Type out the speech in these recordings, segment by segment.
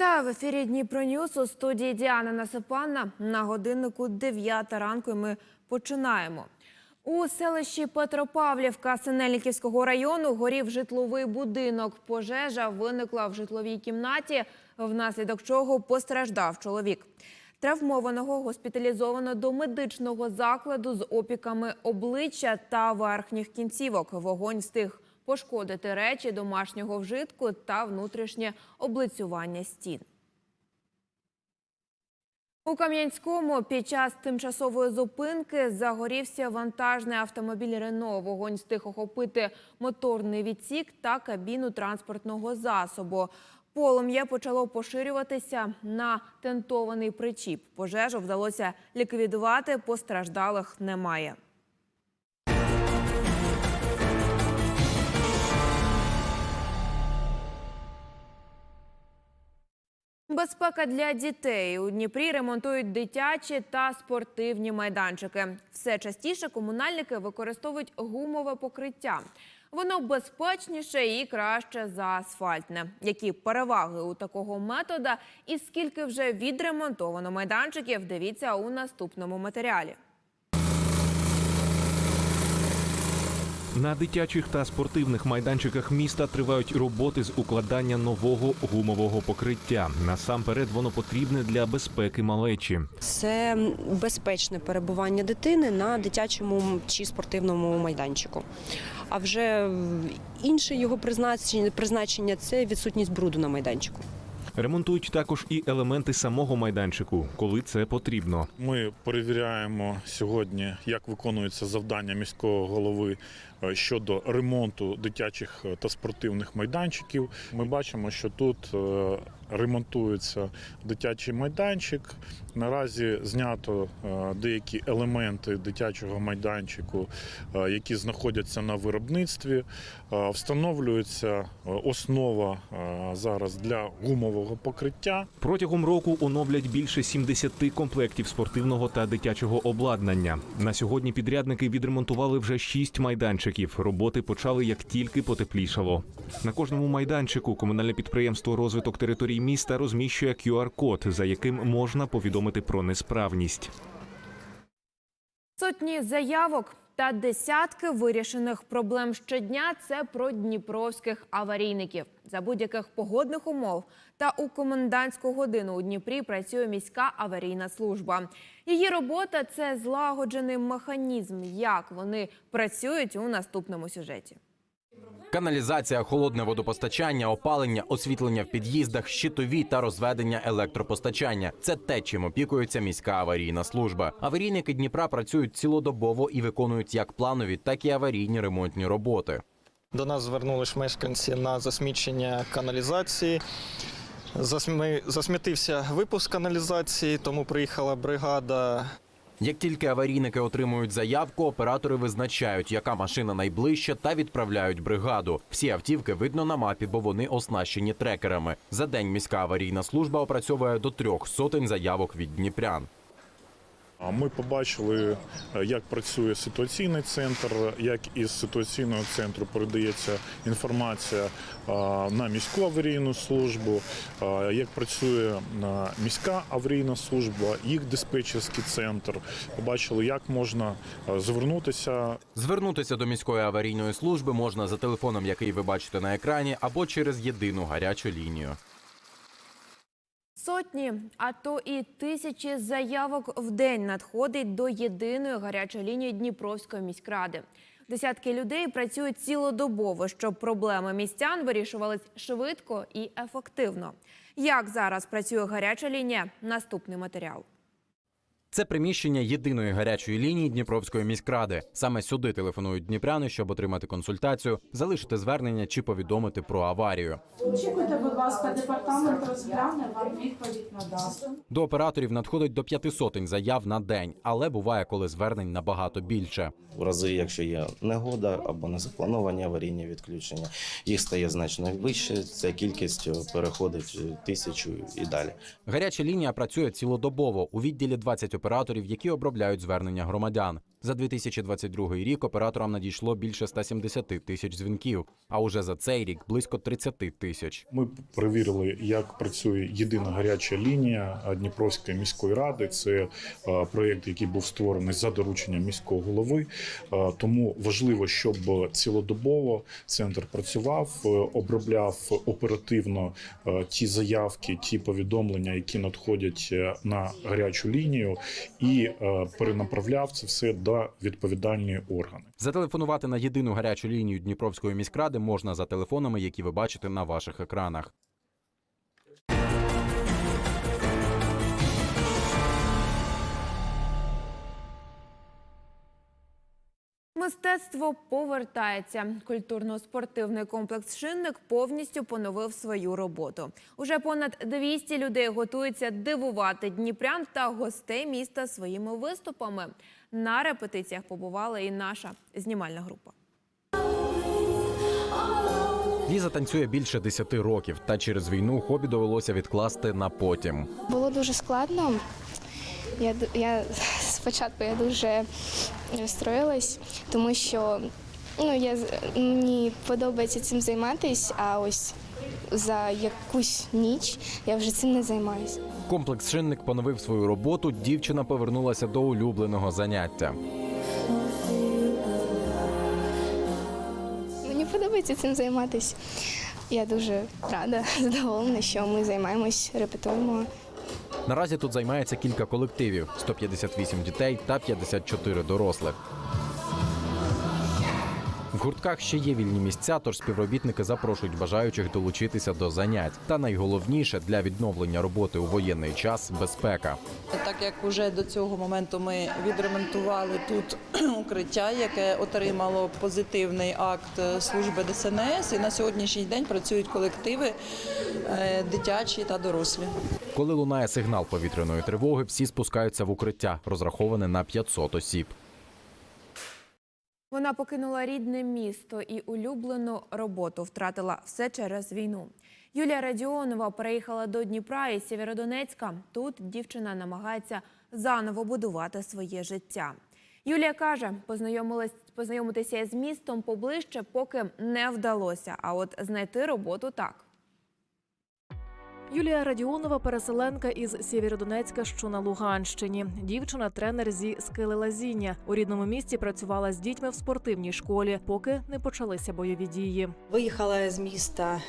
Вітаю в ефірі Дніпро Ньюс у студії Діана Насипанна. На годиннику 9 ранку ми починаємо. У селищі Петропавлівка Синельниківського району горів житловий будинок. Пожежа виникла в житловій кімнаті, внаслідок чого постраждав чоловік. Травмованого госпіталізовано до медичного закладу з опіками обличчя та верхніх кінцівок. Вогонь встиг пошкодити речі домашнього вжитку та внутрішнє облицювання стін. У Кам'янському під час тимчасової зупинки загорівся вантажний автомобіль Рено. Вогонь встиг охопити моторний відсік та кабіну транспортного засобу. Полум'я почало поширюватися на тентований причіп. Пожежу вдалося ліквідувати, постраждалих немає. Безпека для дітей у Дніпрі ремонтують дитячі та спортивні майданчики. Все частіше комунальники використовують гумове покриття. Воно безпечніше і краще за асфальтне. Які переваги у такого метода і скільки вже відремонтовано майданчиків? Дивіться у наступному матеріалі. На дитячих та спортивних майданчиках міста тривають роботи з укладання нового гумового покриття. Насамперед воно потрібне для безпеки малечі. Це безпечне перебування дитини на дитячому чи спортивному майданчику. А вже інше його призначення, призначення це відсутність бруду на майданчику. Ремонтують також і елементи самого майданчику, коли це потрібно. Ми перевіряємо сьогодні, як виконується завдання міського голови щодо ремонту дитячих е, та спортивних майданчиків. Ми бачимо, що тут е, ремонтується дитячий майданчик. Наразі знято е, деякі елементи дитячого майданчику, е, які знаходяться на виробництві. Е, Встановлюється е, основа е, зараз для гумового покриття. Протягом року оновлять більше 70 комплектів спортивного та дитячого обладнання. На сьогодні підрядники відремонтували вже 6 майданчиків. Роботи почали як тільки потеплішало. На кожному майданчику комунальне підприємство розвиток територій міста розміщує QR-код, за яким можна повідомити про несправність. Сотні заявок та десятки вирішених проблем щодня це про дніпровських аварійників. За будь-яких погодних умов та у комендантську годину у Дніпрі працює міська аварійна служба. Її робота це злагоджений механізм. Як вони працюють у наступному сюжеті. Каналізація, холодне водопостачання, опалення, освітлення в під'їздах, щитові та розведення електропостачання це те, чим опікується міська аварійна служба. Аварійники Дніпра працюють цілодобово і виконують як планові, так і аварійні ремонтні роботи. До нас звернулись мешканці на засмічення каналізації. Засмі- Засмітився випуск каналізації, тому приїхала бригада. Як тільки аварійники отримують заявку, оператори визначають, яка машина найближча, та відправляють бригаду. Всі автівки видно на мапі, бо вони оснащені трекерами. За день міська аварійна служба опрацьовує до трьох сотень заявок від дніпрян. Ми побачили, е, як працює ситуаційний центр, як із ситуаційного центру передається інформація е, на міську аварійну службу, е, як працює міська аварійна служба, їх диспетчерський центр. Побачили, як можна звернутися Звернутися до міської аварійної служби можна за телефоном, який ви бачите на екрані, або через єдину гарячу лінію. Сотні, а то і тисячі заявок в день надходить до єдиної гарячої лінії Дніпровської міськради. Десятки людей працюють цілодобово, щоб проблеми містян вирішувались швидко і ефективно. Як зараз працює гаряча лінія? Наступний матеріал. Це приміщення єдиної гарячої лінії Дніпровської міськради. Саме сюди телефонують дніпряни, щоб отримати консультацію, залишити звернення чи повідомити про аварію. Очікуйте, будь ласка, департамент розгляне, вам відповідь надасть. До операторів надходить до п'яти сотень заяв на день, але буває, коли звернень набагато більше. В рази, якщо є негода або незаплановані аварійні відключення, їх стає значно вище. Ця кількість переходить тисячу і далі. Гаряча лінія працює цілодобово у відділі 20 операторів, які обробляють звернення громадян. За 2022 рік операторам надійшло більше 170 тисяч дзвінків, а уже за цей рік близько 30 тисяч. Ми перевірили, як працює єдина гаряча лінія Дніпровської міської ради. Це е, проєкт, який був створений за дорученням міського голови. Е, Тому важливо, щоб цілодобово центр працював, е, обробляв оперативно ті заявки, ті повідомлення, які надходять на гарячу лінію, і перенаправляв це все до відповідальні органи. Зателефонувати на єдину гарячу лінію Дніпровської міськради можна за телефонами, які ви бачите на ваших екранах. Мистецтво повертається. Культурно-спортивний комплекс Шинник повністю поновив свою роботу. Уже понад 200 людей готуються дивувати дніпрян та гостей міста своїми виступами. На репетиціях побувала і наша знімальна група. Ліза танцює більше 10 років, та через війну хобі довелося відкласти на потім. Було дуже складно. Я, я спочатку я дуже розстроїлась, тому що ну, я, мені подобається цим займатися, а ось за якусь ніч я вже цим не займаюся. Комплекс Шинник поновив свою роботу. Дівчина повернулася до улюбленого заняття. Мені подобається цим займатися. Я дуже рада, задоволена, що ми займаємось, репетуємо. Наразі тут займається кілька колективів: 158 дітей та 54 дорослих. В гуртках ще є вільні місця, тож співробітники запрошують бажаючих долучитися до занять. Та найголовніше для відновлення роботи у воєнний час безпека. Так як вже до цього моменту ми відремонтували тут укриття, яке отримало позитивний акт е, служби ДСНС, і на сьогоднішній день працюють колективи е, дитячі та дорослі. Коли лунає сигнал повітряної тривоги, всі спускаються в укриття, розраховане на 500 осіб. Вона покинула рідне місто і улюблену роботу втратила все через війну. Юлія Радіонова переїхала до Дніпра із Сєвєродонецька. Тут дівчина намагається заново будувати своє життя. Юлія каже, познайомилась познайомитися з містом поближче, поки не вдалося. А от знайти роботу так. Юлія Радіонова переселенка із Сєвєродонецька, що на Луганщині. Дівчина тренер зі скелелазіння. У рідному місті працювала з дітьми в спортивній школі, поки не почалися бойові дії. Виїхала з міста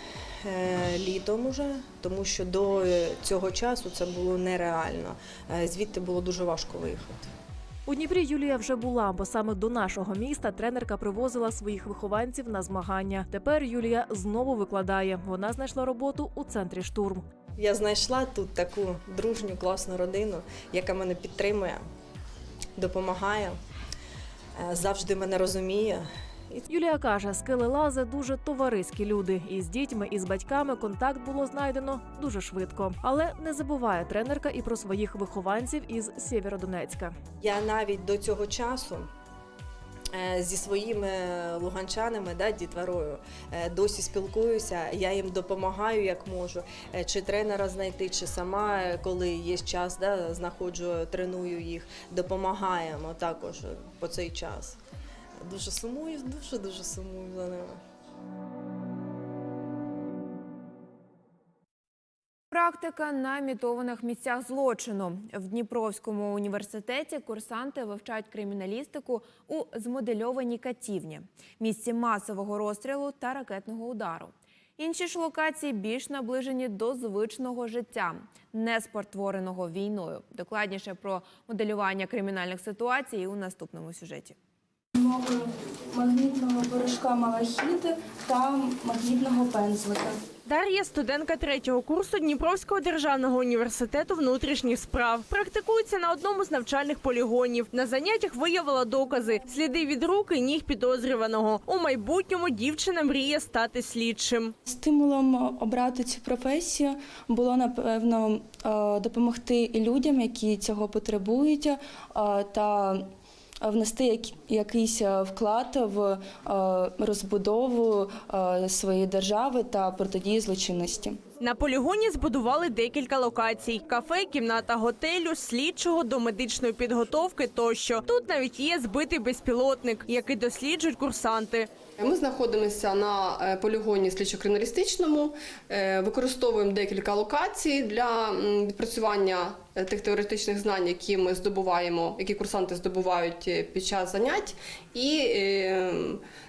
е, літом уже, тому що до е, цього часу це було нереально. Е, Звідти було дуже важко виїхати. У Дніпрі Юлія вже була, бо саме до нашого міста тренерка привозила своїх вихованців на змагання. Тепер Юлія знову викладає. Вона знайшла роботу у центрі штурм. Я знайшла тут таку дружню, класну родину, яка мене підтримує, допомагає, е, завжди мене розуміє. Юлія каже, скелелази дуже товариські люди. І з дітьми, і з батьками контакт було знайдено дуже швидко. Але не забуває тренерка і про своїх вихованців із Сєвєродонецька. Я навіть до цього часу е, зі своїми луганчанами, да, дітворою, е, досі спілкуюся. Я їм допомагаю як можу. Е, Чи тренера знайти, чи сама, е, коли є час, да, знаходжу, треную їх, допомагаємо також по цей час. Дуже сумую, дуже дуже сумую за ними. Практика на імітованих місцях злочину в Дніпровському університеті курсанти вивчають криміналістику у змодельованій катівні, місці масового розстрілу та ракетного удару. Інші ж локації більш наближені до звичного життя, не спортвореного війною. Докладніше про моделювання кримінальних ситуацій у наступному сюжеті. Мовою магнітного порошка малахіти та магнітного пензлика. Дар'я студентка третього курсу Дніпровського державного університету внутрішніх справ. Практикується на одному з навчальних полігонів. На заняттях виявила докази, сліди від рук і ніг підозрюваного. У майбутньому дівчина мріє стати слідчим. Стимулом обрати цю професію було напевно е, допомогти людям, які цього потребують, е, та внести якийсь е, вклад в е, розбудову е, своєї держави та протидії злочинності. На полігоні збудували декілька локацій: кафе, кімната готелю, слідчого до медичної підготовки тощо. Тут навіть є збитий безпілотник, який досліджують курсанти. Ми знаходимося на е, полігоні слідчо-криміналістичному, е, використовуємо декілька локацій для відпрацювання е, тих теоретичних знань, які ми здобуваємо, які курсанти здобувають під час занять, і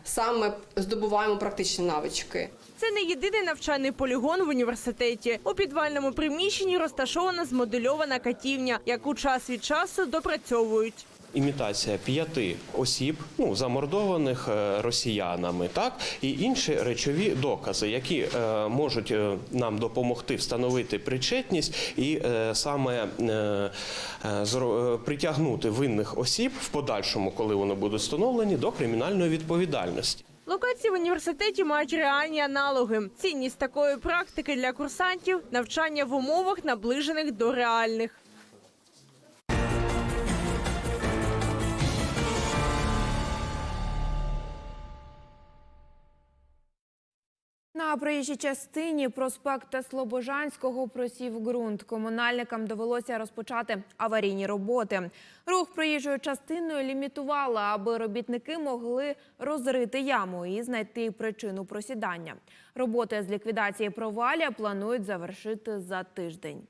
саме здобуваємо практичні навички. Це не єдиний навчальний полігон в університеті. У підвальному приміщенні розташована змодельована катівня, яку час від часу допрацьовують. Імітація п'яти осіб, ну замордованих е, росіянами, так і інші речові докази, які е, можуть е, нам допомогти встановити причетність і саме притягнути винних осіб в подальшому, коли вони будуть встановлені, до кримінальної відповідальності. Локації в університеті мають реальні аналоги. Цінність такої практики для курсантів навчання в умовах, наближених до реальних. На проїжджій частині проспекта Слобожанського просів ґрунт. Комунальникам довелося розпочати аварійні роботи. Рух проїжджою частиною лімітували, аби робітники могли розрити яму і знайти причину просідання. Роботи з ліквідації провалля планують завершити за тиждень.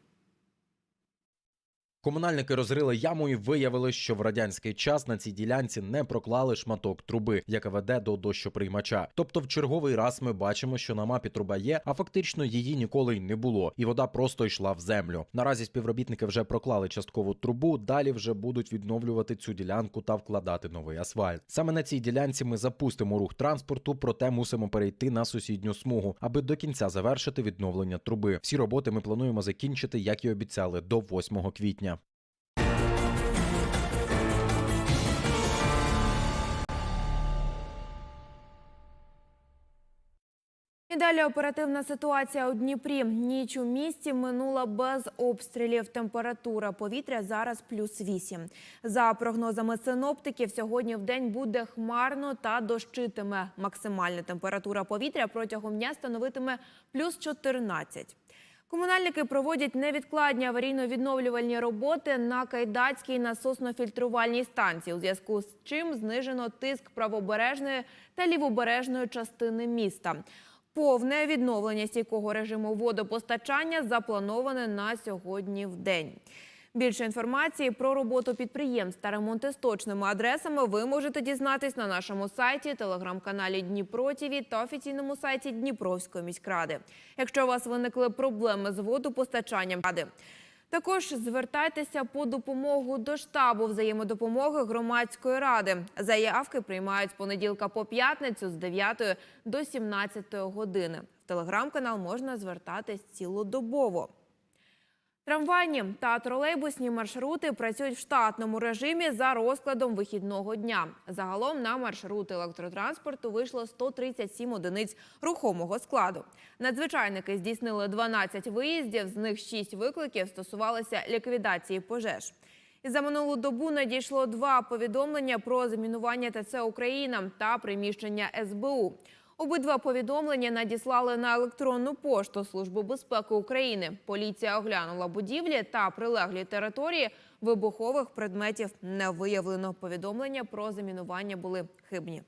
Комунальники розрили яму і виявили, що в радянський час на цій ділянці не проклали шматок труби, яка веде до дощоприймача. Тобто, в черговий раз ми бачимо, що на мапі труба є, а фактично її ніколи й не було, і вода просто йшла в землю. Наразі співробітники вже проклали часткову трубу. Далі вже будуть відновлювати цю ділянку та вкладати новий асфальт. Саме на цій ділянці ми запустимо рух транспорту, проте мусимо перейти на сусідню смугу, аби до кінця завершити відновлення труби. Всі роботи ми плануємо закінчити, як і обіцяли, до 8 квітня. І далі оперативна ситуація у Дніпрі. Ніч у місті минула без обстрілів. Температура повітря зараз плюс 8. За прогнозами синоптиків, сьогодні в день буде хмарно та дощитиме. Максимальна температура повітря протягом дня становитиме плюс 14. Комунальники проводять невідкладні аварійно-відновлювальні роботи на Кайдацькій насосно-фільтрувальній станції, у зв'язку з чим знижено тиск правобережної та лівобережної частини міста. Повне відновлення стійкого режиму водопостачання заплановане на сьогодні в день. Більше інформації про роботу підприємств та ремонти з точними адресами ви можете дізнатись на нашому сайті, телеграм-каналі Дніпро ТІВІ та офіційному сайті Дніпровської міськради. Якщо у вас виникли проблеми з водопостачанням ради. Також звертайтеся по допомогу до штабу взаємодопомоги громадської ради. Заявки приймають з понеділка по п'ятницю з 9 до 17 години. В телеграм-канал можна звертатись цілодобово. Трамвайні та тролейбусні маршрути працюють в штатному режимі за розкладом вихідного дня. Загалом на маршрути електротранспорту вийшло 137 одиниць рухомого складу. Надзвичайники здійснили 12 виїздів, з них 6 викликів стосувалися ліквідації пожеж. І за минулу добу надійшло два повідомлення про замінування ТЦ Україна та приміщення СБУ. Обидва повідомлення надіслали на електронну пошту Служби безпеки України. Поліція оглянула будівлі та прилеглі території. Вибухових предметів не виявлено. Повідомлення про замінування були хибні.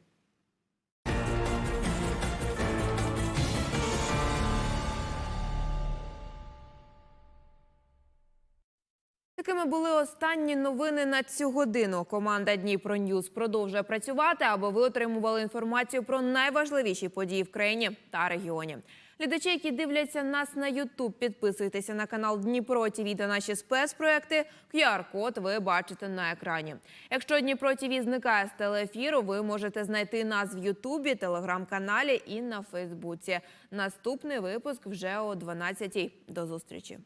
Такими були останні новини на цю годину. Команда Дніпро Ньюз продовжує працювати, аби ви отримували інформацію про найважливіші події в країні та регіоні. Глядачі, які дивляться нас на Ютуб, підписуйтеся на канал Дніпро ТІВІ та наші спецпроекти. QR-код ви бачите на екрані. Якщо Дніпро ТІВІ зникає з телеефіру, ви можете знайти нас в Ютубі, телеграм-каналі і на Фейсбуці. Наступний випуск вже о 12-й. До зустрічі.